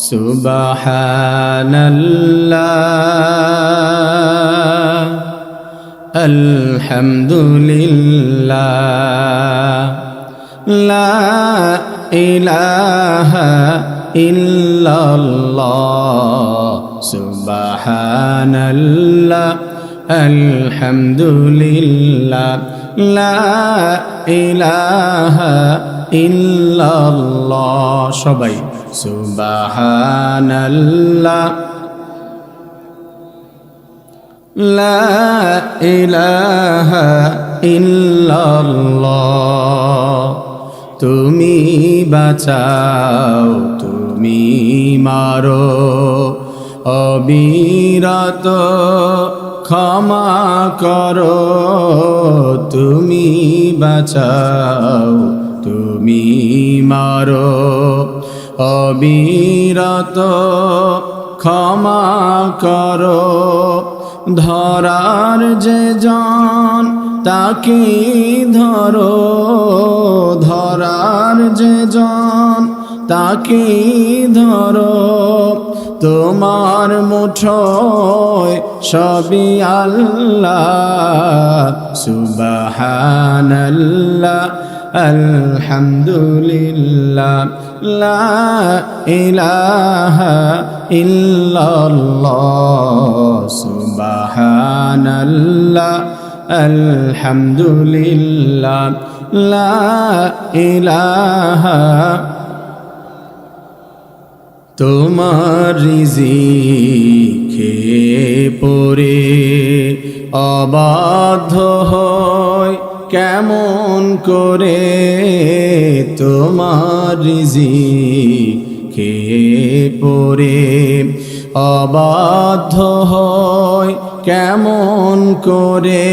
সুবহানাল্লাহ আলহামদুলিল্লাহ সুবহানাল্লাহ আলহামদুলিল্লাহ ইল্লাল্লাহ সবাই সুবহানাল্লাহ লা ইলাহা ইল্লাল্লাহ তুমি বাঁচাও তুমি মারো অবিরত ক্ষমা করো তুমি বাঁচাও তুমি মারো অবিরত ক্ষমা করো। ধরার যে জন তাকে ধরো। ধরার যে জন তাকে ধরো। তোমার মুঠোয় সবই আল্লাহ, সুবহানাল্লাহ। আলহামদুলিল্লাহ লা ইলাহা আলহামদুলিল্লাহ লা ইলাহা। তোমার রিজিকে পরে অবাধ্য হয়। কেমন করে তোমার রিজিকে পরে অবাধ্য হয় কেমন করে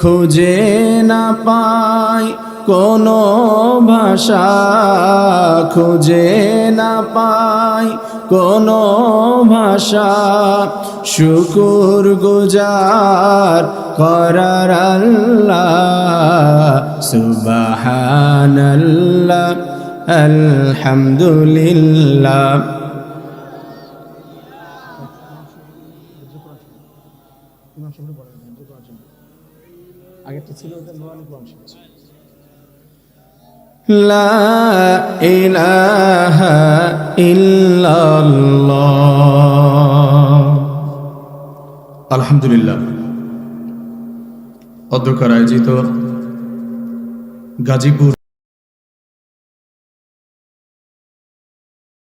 খুঁজে না পায় কোনো ভাষা খুঁজে না পাই। কোনো ভাষা শুকুর গুজার করার আল্লাহ। সুবহানাল্লাহ, আলহামদুলিল্লাহ। আগেরটা ছিল ওদের কোরআন আলহামদুলিল্লাহ। অধ্যক্ষ আয়োজিত গাজীপুর